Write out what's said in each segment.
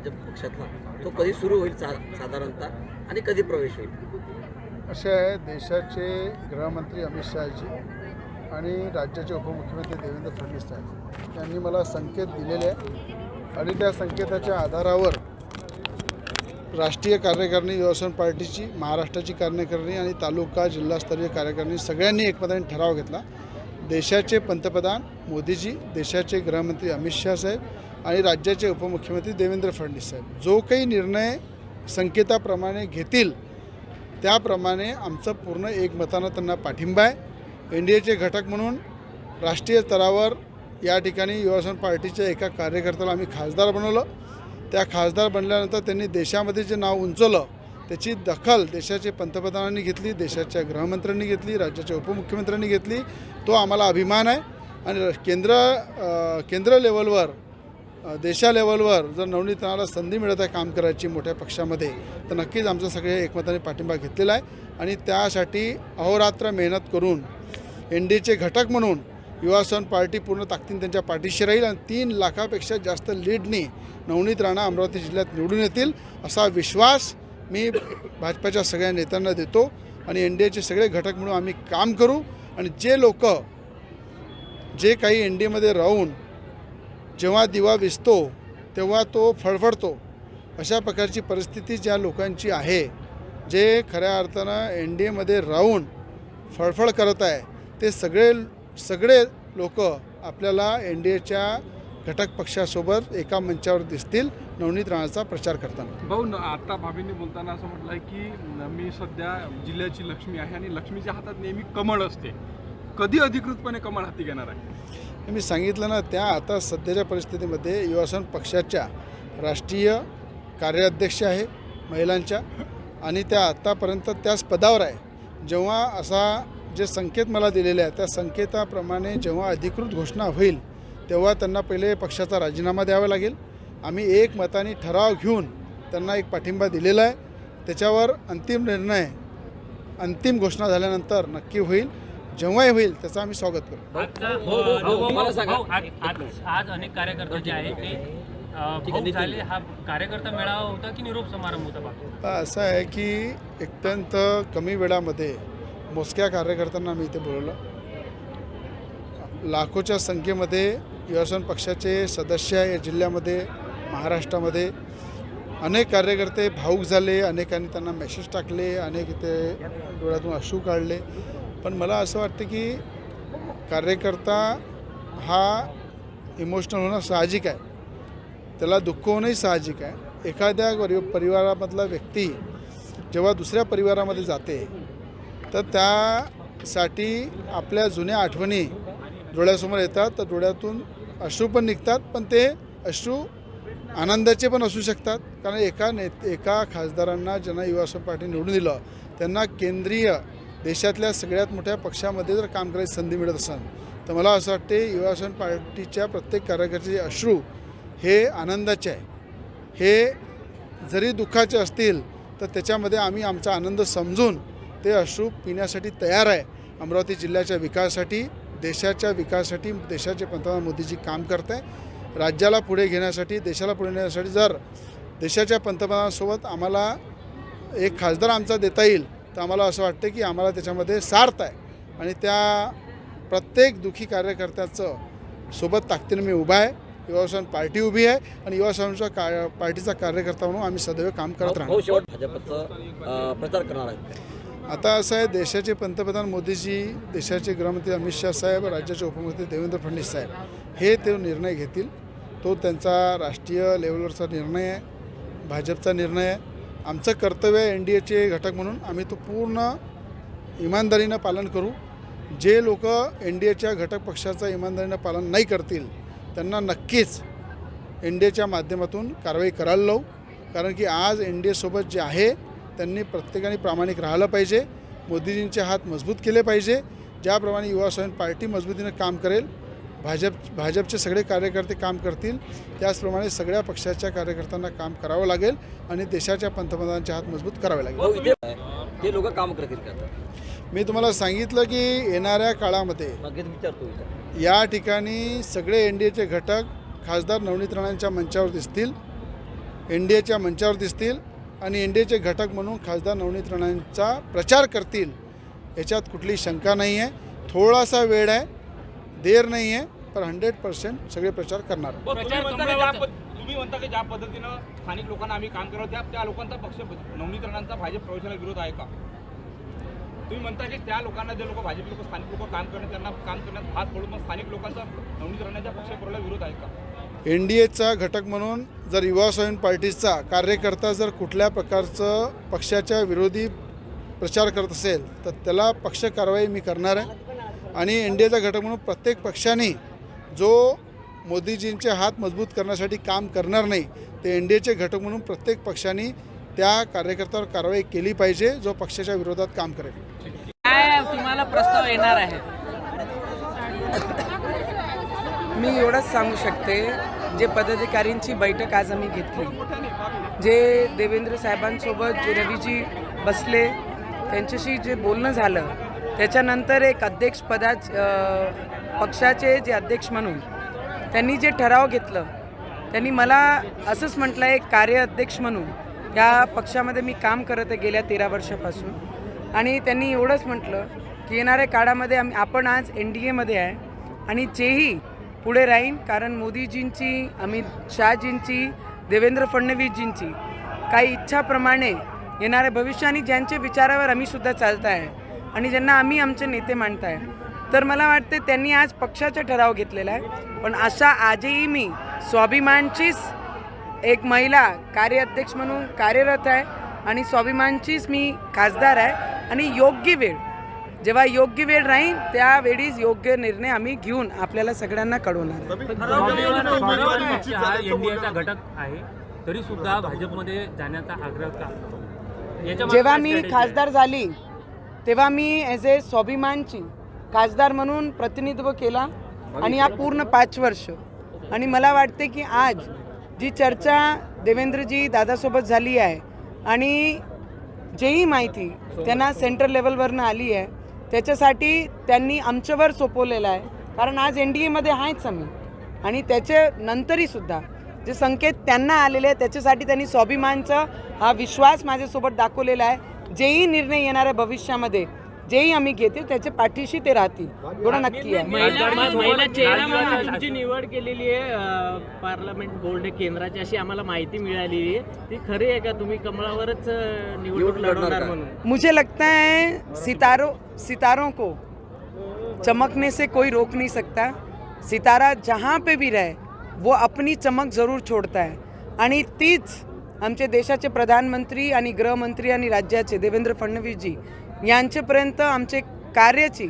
भाजप पक्षातला. तो कधी सुरू होईल सा साधारणतः आणि कधी प्रवेश होईल? असे आहे देशाचे गृहमंत्री अमित शहाजी आणि राज्याचे उपमुख्यमंत्री देवेंद्र फडणवीस साहेब. यांनी मला संकेत दिलेले आहे आणि त्या संकेताच्या आधारावर राष्ट्रीय कार्यकारिणी युवासन पार्टीची महाराष्ट्राची कार्यकारिणी आणि तालुका जिल्हास्तरीय कार्यकारिणी सगळ्यांनी एकमताने ठराव घेतला. देशाचे पंतप्रधान मोदीजी देशाचे गृहमंत्री अमित शहा साहेब आणि राज्याचे उपमुख्यमंत्री देवेंद्र फडणवीस साहेब. जो काही निर्णय संकेताप्रमाणे घेतील त्याप्रमाणे आमचं पूर्ण एकमतानं त्यांना पाठिंबा आहे. एन डी एचे घटक म्हणून राष्ट्रीय स्तरावर या ठिकाणी युवासन पार्टीच्या एका कार्यकर्त्याला आम्ही खासदार बनवलं. त्या खासदार बनल्यानंतर त्यांनी देशामध्ये जे नाव उंचवलं त्याची दखल देशाचे पंतप्रधानांनी घेतली देशाच्या गृहमंत्र्यांनी घेतली राज्याच्या उपमुख्यमंत्र्यांनी घेतली. तो आम्हाला अभिमान आहे. आणि केंद्र केंद्र लेवलवर देशा लेवलवर जर नवनीतनाला संधी मिळत आहे काम करायची मोठ्या पक्षामध्ये तर नक्कीच आमचं सगळे एकमताने पाठिंबा घेतलेला आहे. आणि त्यासाठी अहोरात्र मेहनत करून एन डीचे घटक म्हणून युवासन पार्टी पूर्ण ताकदीन त्यांच्या पाठीशी राहील आणि तीन लाखापेक्षा जास्त लीडनी नवनीत राणा अमरावती जिल्ह्यात निवडून येतील असा विश्वास मी भाजपाच्या सगळ्या नेत्यांना देतो. आणि एन डी एचे सगळे घटक म्हणून आम्ही काम करू. आणि जे लोक जे काही एन डी एमध्ये राहून जेव्हा दिवा विजतो तेव्हा तो फळफळतो. अशा प्रकारची परिस्थिती ज्या लोकांची आहे जे खऱ्या अर्थानं एन डी एमध्ये राहून फळफळ करत आहे ते सगळे सगळे लोक आपल्याला एन डी एच्या घटक पक्षासोबत एका मंचावर दिसतील नवनीत राणाचा प्रचार करताना. भाऊ आता भाभींनी बोलताना असं म्हटलंय की न- मी सध्या जिल्ह्याची लक्ष्मी आहे आणि लक्ष्मीच्या हातात नेहमी कमळ असते. कधी अधिकृतपणे कमळ हाती घेणार आहे? मी सांगितलं ना त्या आता सध्याच्या परिस्थितीमध्ये युवासन पक्षाच्या राष्ट्रीय कार्याध्यक्ष आहे महिलांच्या आणि त्या आत्तापर्यंत त्याच पदावर आहे. जेव्हा असा जे संकेत मला दिलेले आहे त्या संकेताप्रमाणे जेव्हा अधिकृत घोषणा होईल तेव्हा त्यांना पहिले पक्षाचा राजीनामा द्यावा लागेल. आम्ही एक मताने ठराव घेऊन त्यांना एक पाठिंबा दिलेला आहे. त्याच्यावर अंतिम निर्णय अंतिम घोषणा झाल्यानंतर नक्की होईल. जेव्हाही होईल त्याचं आम्ही स्वागत करू. मला सांगा. भाऊ, आज आज- आज अनेक कार्यकर्ते जे आहेत ते अ, भाऊ झाले हा कार्यकर्ता मेळावा होता की निरोप समारंभ होता बाकी? आता असं आहे की अत्यंत कमी वेळामध्ये मोजक्या कार्यकर्त्यांना मी इथे बोलवलं. लाखोच्या संख्येमध्ये युवासन पक्षाचे सदस्य या जिल्ह्यामध्ये महाराष्ट्रामध्ये. अनेक कार्यकर्ते भाऊक झाले अनेकांनी त्यांना मेसेज टाकले अनेक इथे डोळ्यातून अश्रू काढले. पण मला असं वाटतं की कार्यकर्ता हा इमोशनल होणं साहजिक आहे. त्याला दुःख होणंही साहजिक आहे. एखाद्या परि परिवारामधला व्यक्ती जेव्हा दुसऱ्या परिवारामध्ये जाते तर त्यासाठी आपल्या जुन्या आठवणी डोळ्यासमोर येतात तर डोळ्यातून अश्रू पण निघतात पण ते अश्रू आनंदाचे पण असू शकतात. कारण एका ने एका खासदारांना ज्यांना युवासन पार्टी निवडून दिलं त्यांना केंद्रीय देशातल्या सगळ्यात मोठ्या पक्षामध्ये जर काम करायची संधी मिळत असेल तर मला असं वाटते युवासन पार्टीच्या प्रत्येक कार्यकर्त्याचे अश्रू हे आनंदाचे आहे. हे जरी दुःखाचे असतील तर त्याच्यामध्ये आम्ही आमचा आनंद समजून ते अश्रू पिण्यासाठी तयार आहे. अमरावती जिल्ह्याच्या विकासासाठी देशाच्या विकासासाठी देशाचे पंतप्रधान मोदीजी काम करत आहे राज्याला पुढे घेण्यासाठी देशाला पुढे नेण्यासाठी जर देशाच्या पंतप्रधानांसोबत आम्हाला एक खासदार आमचा देता येईल तर आम्हाला असं वाटतं की आम्हाला त्याच्यामध्ये सार्थ आहे. आणि त्या प्रत्येक दुःखी कार्यकर्त्याचं सोबत ताकदीनं मी उभा आहे. युवासन पार्टी उभी आहे आणि युवासनच्या का पार्टीचा कार्यकर्ता म्हणून आम्ही सदैव काम करत अं, प्रचार करणार आता असं आहे देशाचे पंतप्रधान मोदीजी देशाचे गृहमंत्री अमित शहा साहेब राज्याचे उपमुख्यमंत्री देवेंद्र फडणवीस साहेब हे ते निर्णय घेतील. तो त्यांचा राष्ट्रीय लेवलवरचा निर्णय आहे भाजपचा निर्णय आहे. आमचं कर्तव्य आहे एन डी एचे घटक म्हणून आम्ही तो पूर्ण इमानदारीनं पालन करू. जे लोक एन डी एच्या घटक पक्षाचं इमानदारीनं पालन नाही करतील त्यांना नक्कीच एन डी एच्या माध्यमातून कारवाई करायला लावू. कारण की आज एन डी एसोबत जे आहे त्यांनी प्रत्येकाने प्रामाणिक राहिलं पाहिजे मोदीजींचे हात मजबूत केले पाहिजे. ज्याप्रमाणे युवा स्वयं पार्टी मजबूतीनं काम करेल भाजप भाजपचे सगळे कार्यकर्ते काम करतील. त्याचप्रमाणे सगळ्या पक्षाच्या कार्यकर्त्यांना काम करावं लागेल आणि देशाच्या पंतप्रधानांचे हात मजबूत करावे लागेल. ते लोक काम करतील? मी तुम्हाला सांगितलं की येणाऱ्या काळामध्ये या ठिकाणी सगळे एन डी एचे घटक खासदार नवनीत राणांच्या मंचावर दिसतील. एन डी एच्या मंचावर दिसतील आणि एन डी एचे घटक म्हणून खासदार नवनीत राणांचा प्रचार करतील. याच्यात कुठली शंका नाही आहे थोडासा वेळ आहे. देर नाही आहे पण हंड्रेड पर्सेंट सगळे प्रचार करणार तुम्ही म्हणता की ज्या पद- तुम्ही म्हणता की ज्या पद्धतीनं स्थानिक लोकांना आम्ही काम करतो त्या त्या लोकांचा पक्ष नवनीत राणांचा भाजप प्रवेशाला विरोध आहे का? तुम्ही म्हणता की त्या लोकांना जे लोक भाजप लोक स्थानिक लोक काम करण्यात त्यांना काम करण्यात हात पडून मग स्थानिक लोकांचा नवनीत राणांच्या पक्ष प्रवेशाला विरोध आहे का? एन डी एचा घटक म्हणून जर युवा स्वाभिमान पार्टीचा कार्यकर्ता जर कुठल्या प्रकारचं पक्षाच्या विरोधी प्रचार करत असेल तर त्याला पक्ष कारवाई मी करणार आहे. आणि एन डी एचा घटक म्हणून प्रत्येक पक्षाने जो मोदीजींचे हात मजबूत करण्यासाठी काम करणार नाही ते एन डी एचे घटक म्हणून प्रत्येक पक्षाने त्या कार्यकर्त्यावर कारवाई केली पाहिजे जो पक्षाच्या विरोधात काम करेल. काय तुम्हाला प्रस्ताव येणार आहे? मी एवढंच सांगू शकते जे पदाधिकाऱ्यांची बैठक आज आम्ही घेतली जे देवेंद्र साहेबांसोबत जे रवीजी बसले त्यांच्याशी जे बोलणं झालं त्याच्यानंतर एक अध्यक्षपदा पक्षाचे जे अध्यक्ष म्हणून त्यांनी जे ठराव घेतलं त्यांनी मला असंच म्हटलं आहे कार्य अध्यक्ष म्हणून या पक्षामध्ये मी काम करत आहे गेल्या तेरा वर्षापासून. आणि त्यांनी एवढंच म्हटलं की येणाऱ्या काळामध्ये आम्ही आपण आज एन डी एमध्ये आहे आणि जेही पुढे राहीन कारण मोदीजींची अमित शहाजींची देवेंद्र फडणवीसजींची काही इच्छाप्रमाणे येणाऱ्या भविष्याने ज्यांच्या विचारावर आम्ही सुद्धा चालत आहे आणि ज्यांना आम्ही आमचे नेते मांडत आहे तर मला वाटते त्यांनी आज पक्षाचा ठराव घेतलेला आहे. पण अशा आजही मी स्वाभिमानचीच एक महिला कार्याध्यक्ष म्हणून कार्यरत आहे आणि स्वाभिमानचीच मी खासदार आहे आणि योग्य वेळ जेव्हा योग्य वेळ राहील त्यावेळीच योग्य निर्णय आम्ही घेऊन आपल्याला सगळ्यांना कळवणार घटक आहे. तरी सुद्धा भाजपमध्ये जाण्याचा आग्रह का? जेव्हा मी? खासदार झाली तेव्हा मी ॲज ए स्वाभिमानची खासदार म्हणून प्रतिनिधित्व केला आणि या पूर्ण पाच वर्ष. आणि मला वाटते की आज जी चर्चा देवेंद्रजी दादासोबत झाली आहे आणि जेही माहिती त्यांना सेंट्रल लेवलवरनं आली आहे त्याच्यासाठी त्यांनी आमच्यावर सोपवलेलं आहे. कारण आज एन डी एमध्ये आहेच आम्ही. आणि त्याच्या नंतरही सुद्धा जे संकेत त्यांना आलेले आहे त्याच्यासाठी त्यांनी स्वाभिमानचा हा विश्वास माझ्यासोबत दाखवलेला आहे. जेही निर्णय येणाऱ्या भविष्यामध्ये जेही आम्ही घेते त्याच्या पाठीशी ते राहतील. एवढं नक्की आहे. तुमची निवड केलेली आहे पार्लमेंट बोर्ड केंद्राची अशी आम्हाला माहिती मिळालेली आहे. ती खरी आहे का? तुम्ही कमळावरच निवडणूक लढवणार? म्हणून? मुझे लगता है सितारों सितारों को चमकने से कोई रोक नहीं सकता। सितारा जहाँ पे भी रहे वो अपनी चमक जरूर छोड़ता है। आणि तीच आमचे देशाचे प्रधानमंत्री आणि गृहमंत्री आणि राज्याचे देवेंद्र फडणवीसजी यांच्यापर्यंत आमचे कार्याची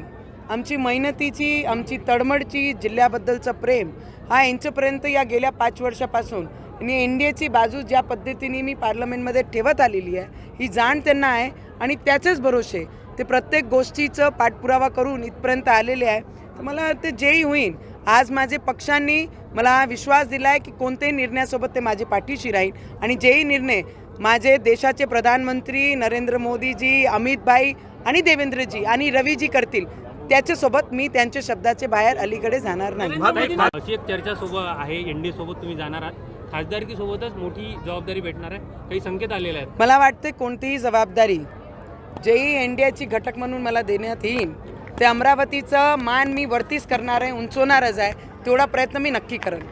आमची मेहनतीची आमची तळमळची जिल्ह्याबद्दलचं प्रेम हा यांच्यापर्यंत या गेल्या पाच वर्षापासून आणि एन डी एची बाजू ज्या पद्धतीने मी पार्लमेंटमध्ये ठेवत आलेली आहे ही जाण त्यांना आहे आणि त्याचेच भरोसे ते प्रत्येक गोष्टीचं पाठपुरावा करून इथपर्यंत आलेले आहे. तर मला ते जेही होईल आज माझे पक्षांनी मला हा विश्वास दिला आहे की कोणत्याही निर्णयासोबत ते माझे पाठीशी राहील. आणि जेही निर्णय माझे देशाचे प्रधानमंत्री नरेंद्र मोदीजी अमित भाई आणि देवेंद्रजी आणि रवीजी करतील त्याच्यासोबत मी त्यांच्या शब्दाचे बाहेर अलीकडे जाणार नाही. अशी एक चर्चा सोबत आहे एनडीए सोबत तुम्ही जाणार आहात. खासदारकी सोबतच मोठी जबाबदारी भेटणार आहे. काही संकेत आलेले आहेत? मला वाटते कोणतीही जबाबदारी जेही एनडीएची घटक म्हणून मला देण्यात येईल. ते अमरावतीचं मान मी वरतीच करणार आहे उंचवणारच आहे तेवढा प्रयत्न मी नक्की करेन.